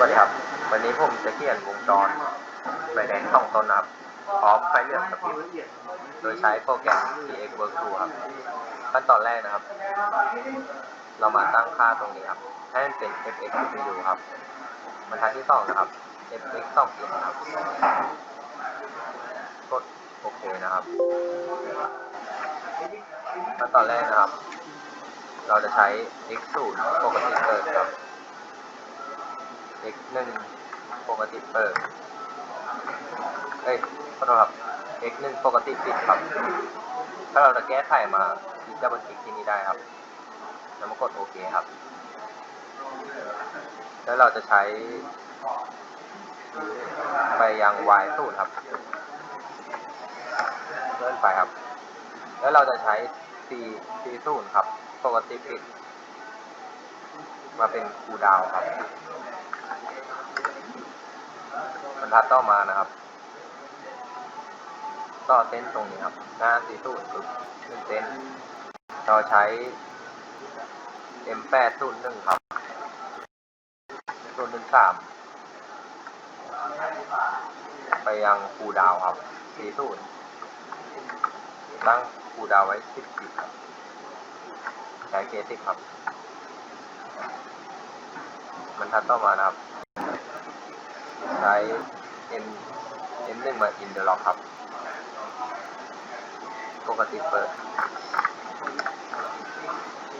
วัสดีครับ วันนี้ผมจะเขียนวงจรไฟแดงสองต้นนะครับ พร้อมไฟเหลืองกระพริบโดยใช้โปรแกรม TX Work Tool ครับ ขั้นตอนแรกนะครับ เรามาตั้งค่าตรงนี้ครับ ให้มันเป็น fx CPU ครับ บรรทัดที่สองนะครับ fx 2 pin ครับ กดโอเคนะครับ ขั้นตอนแรกนะครับ เราจะใช้ x 0ปกติเกิดครับ x 1ปกติเปิด เอ้ยขอโทษครับ x 1ปกติปิดครับ ถ้าเราจะแก้ไขมาคลิกดับเบิลคลิกที่นี่ได้ครับ แล้วมากดโอเคครับ แล้วเราจะใช้ไปยัง y 0ครับเลื่อนไปครับ แล้วเราจะใช้ c c 0ครับ ปกติปิด มาเป็นคูดาวครับ บรรทัดต่อมานะครับ ต่อเส้นตรงนี้ครับ หน้าสีสูตรคือหนึ่งเส้นเราใช้ M8 ศูนย์หนึ่งครับศูนย์หนึ่งสามไปยังคูดาวครับสีศูนย์ตั้งคูดาวไว้สิบสิบครับ ใช้เคสิครับบรรทัดต่อมานะครับ ใช้ M M หนึ่งมาอินเดอร์ล็อกครับ ปกติเปิด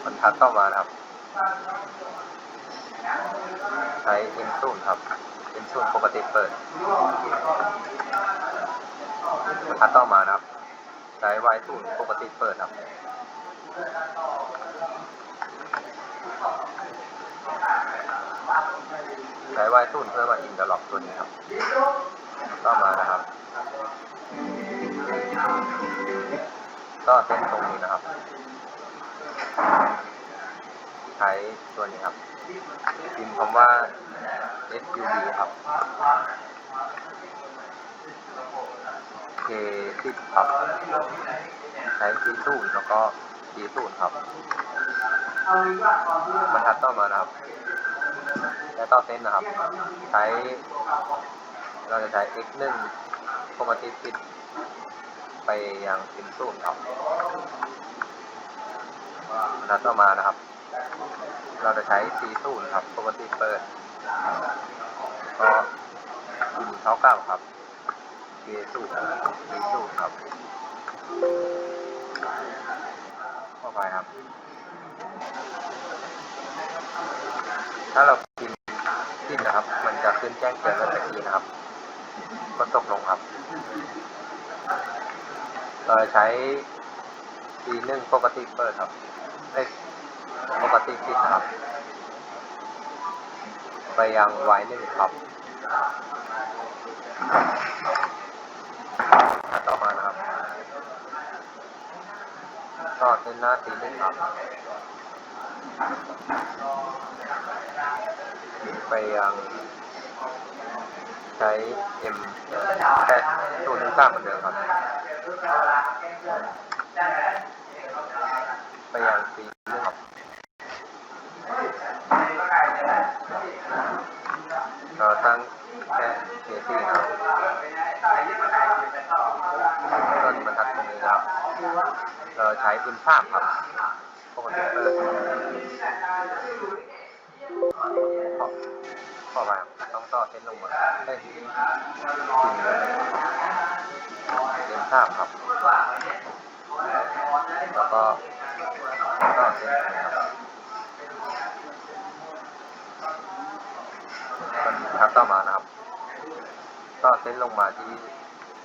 บรรทัดต่อมาครับ ใช้ M ศูนย์ครับ M ศูนย์ปกติเปิดบรรทัดต่อมานะครับ ใช้ Y ศูนย์ปกติเปิดครับ ใช้ Y ศูนย์เพื่อมาอินเดอร์ล็อกตัวนี้ครับต่อมานะครับ ก็เส้นตรงนี้นะครับ ใช้ตัวนี้ครับพิมพ์คำว่า SUV ครับ K 10 ครับ ใช้ C 0แล้วก็ D 0ครับ บรรทัดต่อมานะครับ และต่อเส้นนะครับ ใช้ เราจะใช้ x 1ปกติปิดไปยังเป็นศูนย์ครับบรรทัดต่อมานะครับ เราจะใช้ c ศูนย์ครับปกติเปิดก็อินเท่ากับครับ k ศูนย์ d ศูนย์ครับเข้าไปครับ ถ้าเราพิมพ์พิมพ์นะครับ มันจะขึ้นแจ้งเตือนเมื่อตะกี้นะครับ ก็ตกลงครับ เราใช้ C หนึ่งปกติเปิดครับเอ้ปกติปิดครับ ไปยัง Y หนึ่งครับต่อมานะครับต่อเส้นหน้า C หนึ่งครับ ไปยังใช้ M แปดศูนย์หนึ่งสาเหมือนเดิมครับ ไปยังปีนึงครับเราตั้งแค่เคสี่ครับต้นบรรทัดตรงนี้ครับ เราใช้อินสามครับ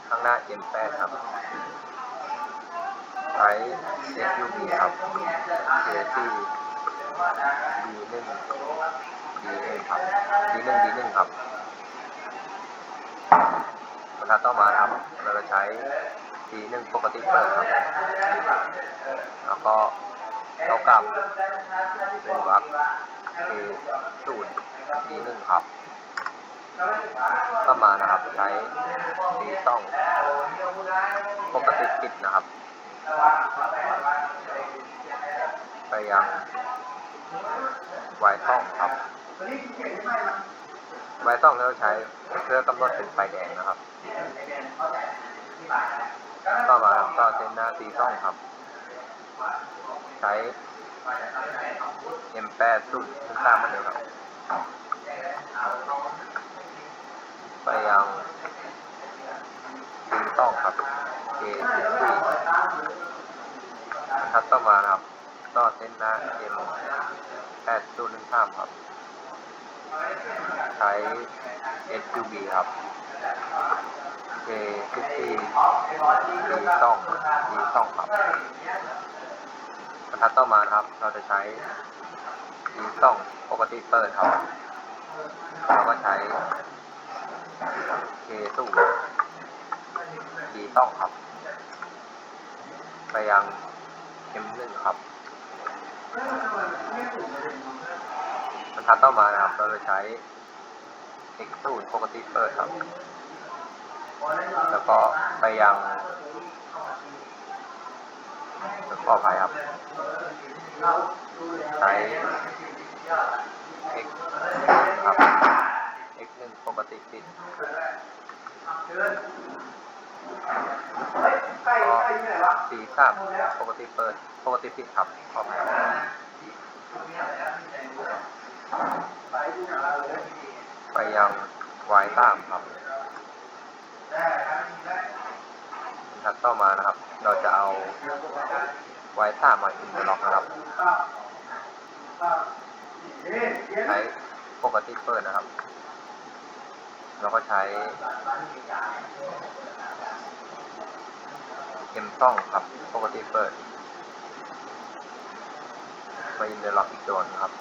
ข้างหน้า M8 ครับใช้ SUV ครับ JC D1 D1 ครับ D1 D1 ครับบรรทัดต่อมาครับ เราจะใช้ D1 ปกติเปิดครับ แล้วก็เท่ากับเป็นวรรค A ศูนย์ D1 ครับ ต่อมานะครับใช้ D2 ปกติปิดนะครับ ไปยัง Y ช่องครับไว้ต้องเราใช้เพื่อกำหนดเป็นไฟแดงนะครับต่อมาครับต่อเส้นหน้าตีต้องครับ ใช้ M8 สูตรซึ่งตามมาเลยครับ ไปยังตีต้องครับ K14 ทัดต่อมาครับต่อเส้นหน้า M8 สูตรหนึ่งสามครับ ใช้ SUV ครับ K14 ดีซ่องดีซ่องครับบรรทัดต่อมาครับ เราจะใช้ดีซ่องปกติเปิดครับ เราก็ใช้ K สูดีซ่องครับ ไปยัง M1 ครับบรรทัดต่อมานะครับ เราจะใช้ X สูปกติเปิดครับ แล้วก็ไปยังขออภัยครับ ใช้ x ครับ x ห นึ่งปกติปิดก็สี่สามปกติเปิด ปกติปิดครับขออภัยครับไปยัง y ตามครับทัดต่อมานะครับ เราจะเอาไว้ท่ามาอินเดอร์ล็อกนะครับ ใช้ปกติเปิดนะครับ เราก็ใช้เอ็มซ่องครับปกติเปิดมาอินเดอร์ล็อกอีกโดนครับ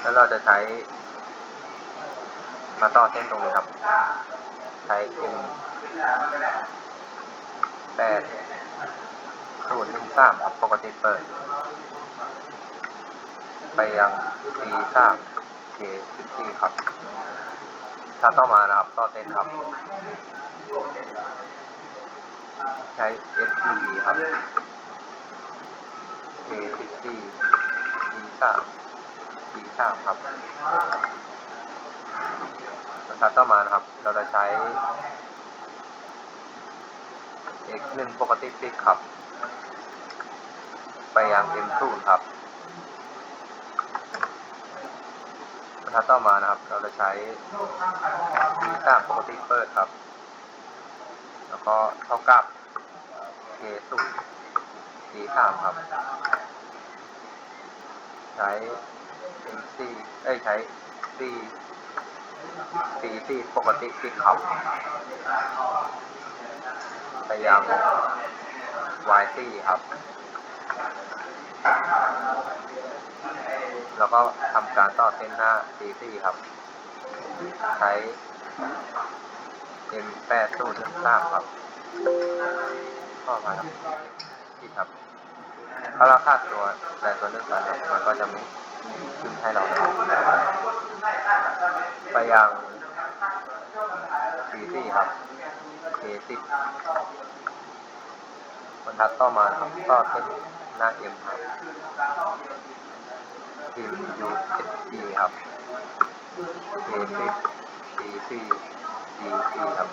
แล้วเราจะใช้ มาต่อเส้นตรงนี้ครับ ใช้ M แปดศูนย์หนึ่งสามครับปกติเปิด ไปยัง C สาม K สิบสี่ครับถ้าต่อมานะครับต่อเส้นครับ ใช้ SUV ครับ K สิบสี่ C สาม C สาครับบรรทัดต่อมานะครับ เราจะใช้ x หนึ่งปกติปิดครับ ไปยัง m ศูนย์ครับ บรรทัดต่อมานะครับ เราจะใช้ b สามปกติเปิดครับ แล้วก็เท่ากับ k ศูนย์ b สามครับ ใช้ m สี่เอ้ยใช้ c สีสีปกติปิดครับไปยัง y 4ครับ แล้วก็ทำการต่อเส้นหน้า c 4 ครับ ใช้ m 8 0 1 3ครับข้อมาครับผิดครับถ้าเราคาดตัวแต่ตัวหนึ่งกันครับมันก็จะไม่ขึ้นให้เราไปยัง C4 ครับ K10 บรรทัดต่อมาครับก็เป็นหน้า M ครับ พิมพ์ USG ครับ K10 C4 D4 ครับ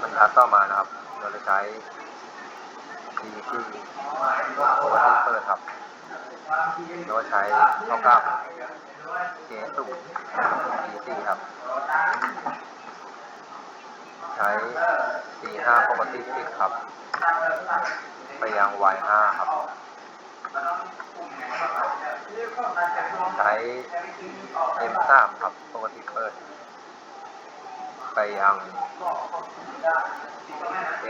บรรทัดต่อมานะครับ เราจะใช้ D4 ปกติเปิดครับเราใช้เท่ากับเคสูตร D4 ครับ ใช้ C5 ปกติปิดครับ ไปยัง Y5 ครับ ใช้ M3 ครับปกติเปิด ไปยัง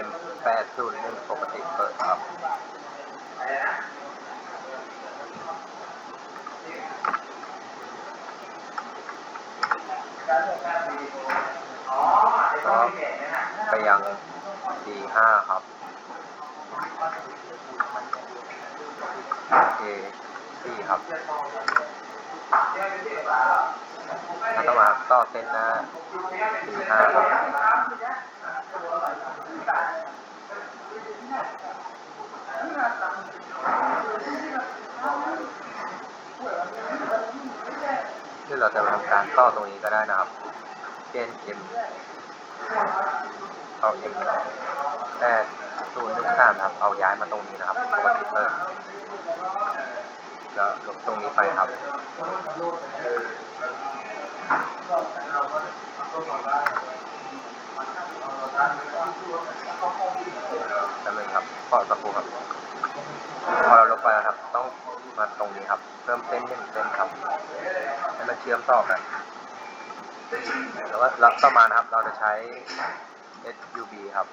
M801 ปกติเปิดครับก็ไปยัง D5 ครับ K4 ค ซี่ครับแล้วก็มาต่อเส้นหน้าสี่ห้าครับที่เราจะทำการต่อตรงนี้ก็ได้นะครับเช่นเข็มเอาเข็มแต่ศูนย์หนึ่งสามครับเอาย้ายมาตรงนี้นะครับปกติเปิด แล้วลบตรงนี้ไปครับจำเลยครับขอสักครู่ครับ พอเราลบไปแล้วครับ ต้องมาตรงนี้ครับ เพิ่มเส้นหนึ่งเส้นครับ ให้มันเชื่อมต่อกันแล้วก็รับต่อมานะครับ เราจะใช้ SUB ครับ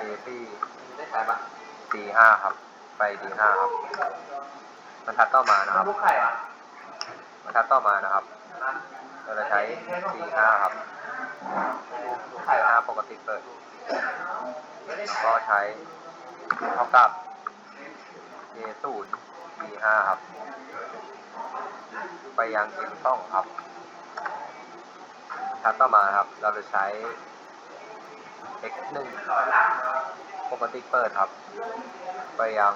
AP D5 ครับ ไป D5 ครับบรรทัดต่อมานะครับลูกไข่อะบรรทัดต่อมานะครับ เราจะใช้ D5 ครับลูไข่ D5 อะปกติเปิดแล้วก็ใช้เท่ากับ A0 B5 ครับ ไปยัง M2 ครับทัดต่อมาครับ เราจะใช้ X1 ปกติเปิดครับ ไปยัง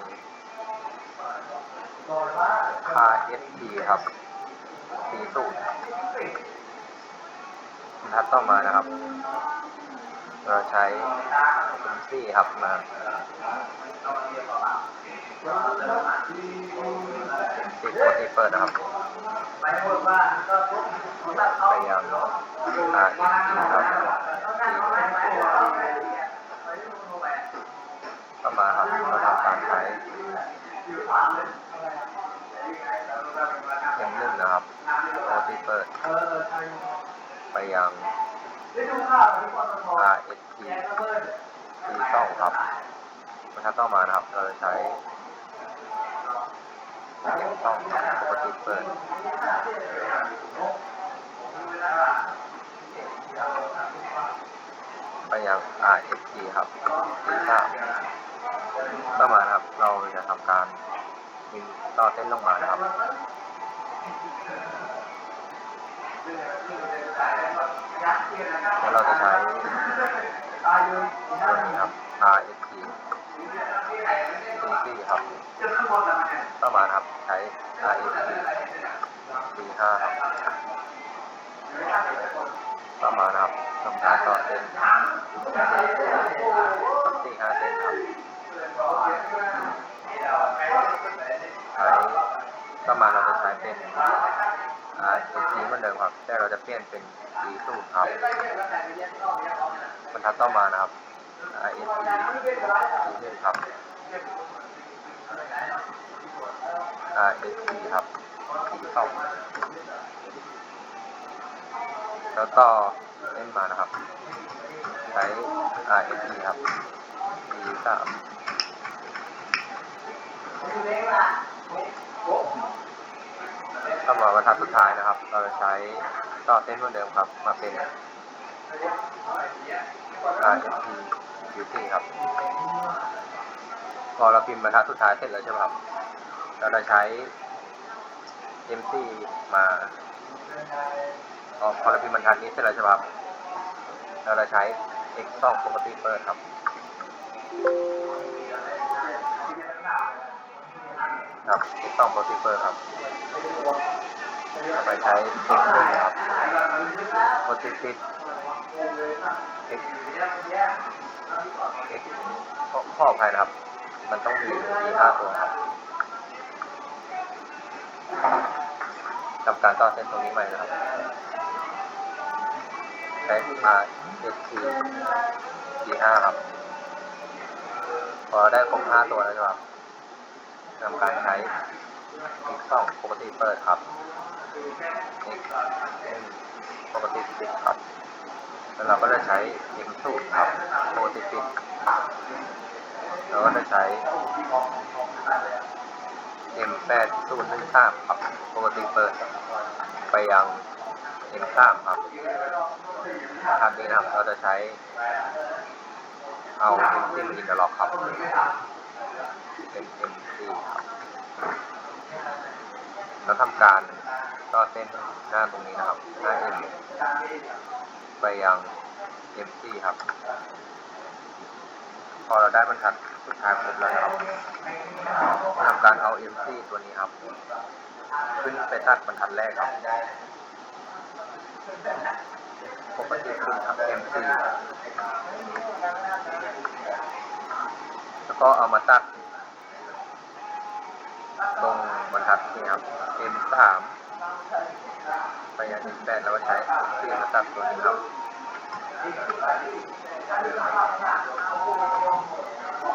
RST ครับ40ทัดต่อมานะครับ เราใช้ M4 ครับมาติดปกติเปิดนะครับไปยังอ่าอีกทีครับ มาครับเราทำการใช้เข็มหนึ่งนะครับปกติเปิดไปยัง RSP ด้ดูข่าวที่ปตท RST แกก็เบิร์ด ที่ต้องครับบรรทัดต่อมานะครับ เราจะใช้เข็มต้องปกติเปิด ไปยัง RST ครับที่ทราบต่อมานะครับ เราจะทำการ ยิงต่อ RST ครับ D2 แล้วต่อเล่นมานะครับ ใช้ RST ครับ D3 ต่อมาบรรทัดสุดท้ายนะครับ เราจะใช้ต่อเส้นเหมือนเดิมครับ มาเป็น RST Beauty ครับ พอเราพิมพ์บรรทัดสุดท้ายเสร็จแล้วใช่ไหมครับ เราจะใช้ MC มาพอพอเราพิมพ์บรรทัดนี้เสร็จแล้วใช่ไหมครับ เราจะใช้ X2 ปกติเปิดครับครับ X2 ปกติเปิดครับไปใช้ X1 ครับปกติปิด X X ข้อข้ออภัยนะครับ มันต้องมีมีห้าตัวครับ ทำการต่อเส้นตรงนี้ใหม่นะครับใช้ R S T D ห้าครับ พอได้ครบห้าตัวแล้วนะครับทำการใช้ X สองปกติเปิดครับ X หนึ่ปกติปิดครับ แล้วเราก็จะใช้ M สูตรครับปกติปิดเราก็จะใช้ M แปดศูนย์หนึ่งสามครับปกติเปิดไปยัง M สามครับทางนี้นะครับเราจะใช้เอา M ซิมอินเตอร์ล็อกครับ M M สี่ครับแล้วทำการต่อเส้นหน้าตรงนี้นะครับหน้า M ไปยัง M4 ครับ พอเราได้บรรทัด ท้ายครบแล้วนะครับทำการเอา M4 ตัวนี้ครับ ขึ้นไปตัดบรรทัดแรกครับปกติขึ้นครับ M4 แล้วก็เอามาตัด ตรงบรรทัดนี่ครับ M3 ไปยัง M8 แปดแล้วก็ใช้ M4 มาตัดตัวนี้ครับ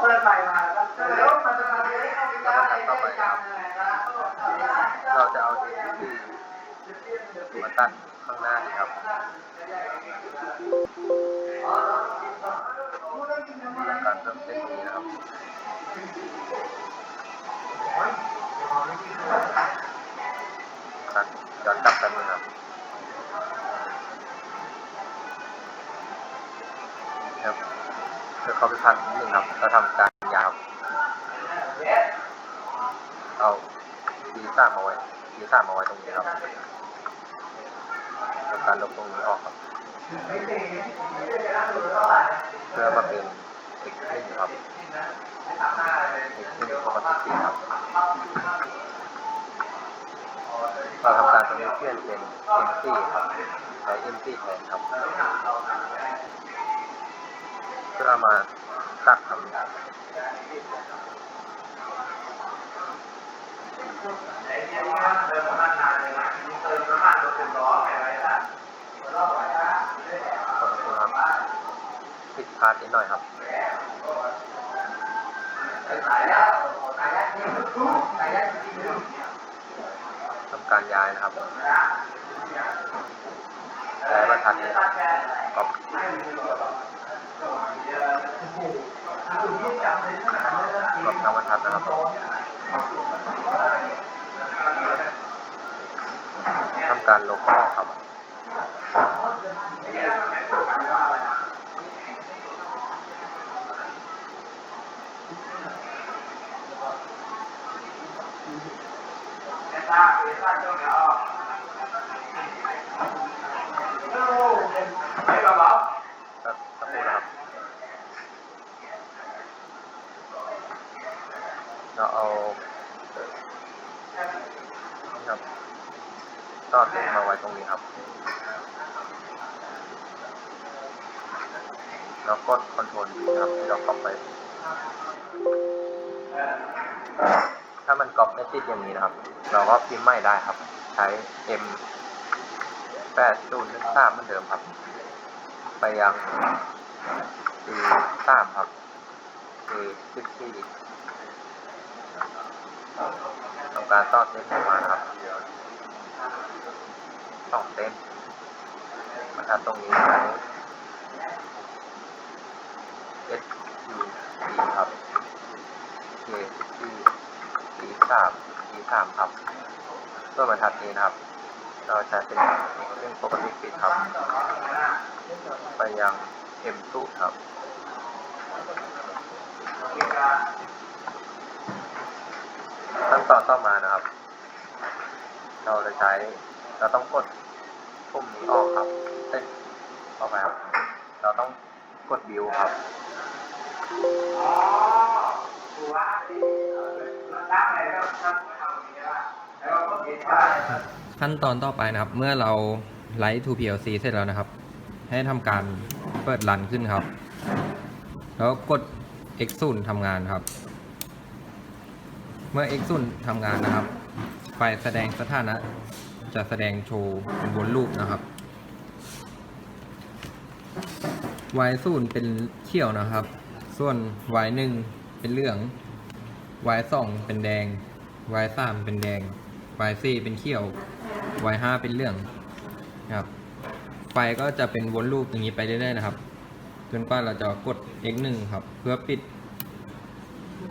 เปิดใหม่มาแล้วมันจะมาเรียนเข้าไปได้ในการอะไรนะเราจะเอา M4 มาตัดข้างหน้าครับการเพิ่มเส้นนี้นะครับครับย้อนกลับกันนะครับ เพื่อเข้าไปพักนิดนึงครับแล้วทำการยาวเอาทีสามมาไว้ทีสามมาไว้ตรงนี้ครับทำการลบตรงนี้ออกครับเพื่อมาเป็นอีกหนึ่งครับอีกหนึ่งปกติสี่ครับเราทำการตรงนี้เปลี่ยนเป็น MC ครับใช้ MC แทนครับ พื่อมาตัดทำขอบคุณครับผิดพลาดนิดหน่อยครับทำการย้ายนะครับย้ายบรรทัดนี้ครับ ก๊อปก๊อปทั้งบรรทัดนะครับทำการลบออกครับครับสักครู่นะครับ เราเอาครับต่อเส้นมาไว้ตรงนี้ครับ แล้วกด คอนโทรลครับที่เราก๊อปไป ถ้ามันก๊อปไม่ติดอย่างนี้นะครับ เราก็พิมพ์ใหม่ได้ครับ ใช้ M แปดศูนย์หนึ่งสามเหมือนเดิมครับ ไปยัง E สามครับ E สิบสี่ทำการต่อเส้นออกมานะครับสองเส้นมาทำตรงนี้ ใช้ S U E ครับ K E E สาม E สามครับตัวบรรทัดนี้นะครับ เราจะเป็นเรื่องปกติปิดครับ ไปยัง M 2 ครับขั้นตอนต่อมานะครับ เราจะใช้ เราต้องกดปุ่มนี้ออกครับเอ้ยออกไปครับ เราต้องกดบิวครับ ขั้นตอนต่อไปนะครับ เมื่อเราไลท์ to PLC เสร็จแล้วนะครับ ให้ทำการเปิดรันขึ้นครับ แล้วกด X 0ทำงานครับ เมื่อ X 0ทำงานนะครับ ไฟแสดงสถานะ จะแสดงโชว์บนรูปนะครับ Y 0เป็นเขียวนะครับ ส่วน Y 1เป็นเหลือง Y 2เป็นแดง Y 3เป็นแดง Y 4เป็นเขียว Y 5เป็นเหลืองนะครับไฟก็จะเป็นวนลูปอย่างนี้ไปเรื่อยๆนะครับ จนกว่าเราจะกด X 1ครับ เพื่อปิด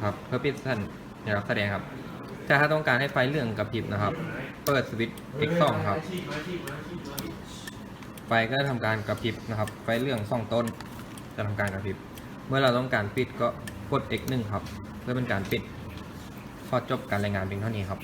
ครับเพื่อปิดสัญลักษณ์แสดงครับแต่ถ้าต้องการให้ไฟเหลืองกระพริบนะครับ เปิดสวิตช์ X 2ครับ ไฟก็จะทำการกระพริบนะครับ ไฟเหลืองสองต้น จะทำการกระพริบ มื่อเราต้องการปิดก็กด X 1ครับ เพื่อเป็นการปิด ขอจบการรายงานเพียงเท่านี้ครับ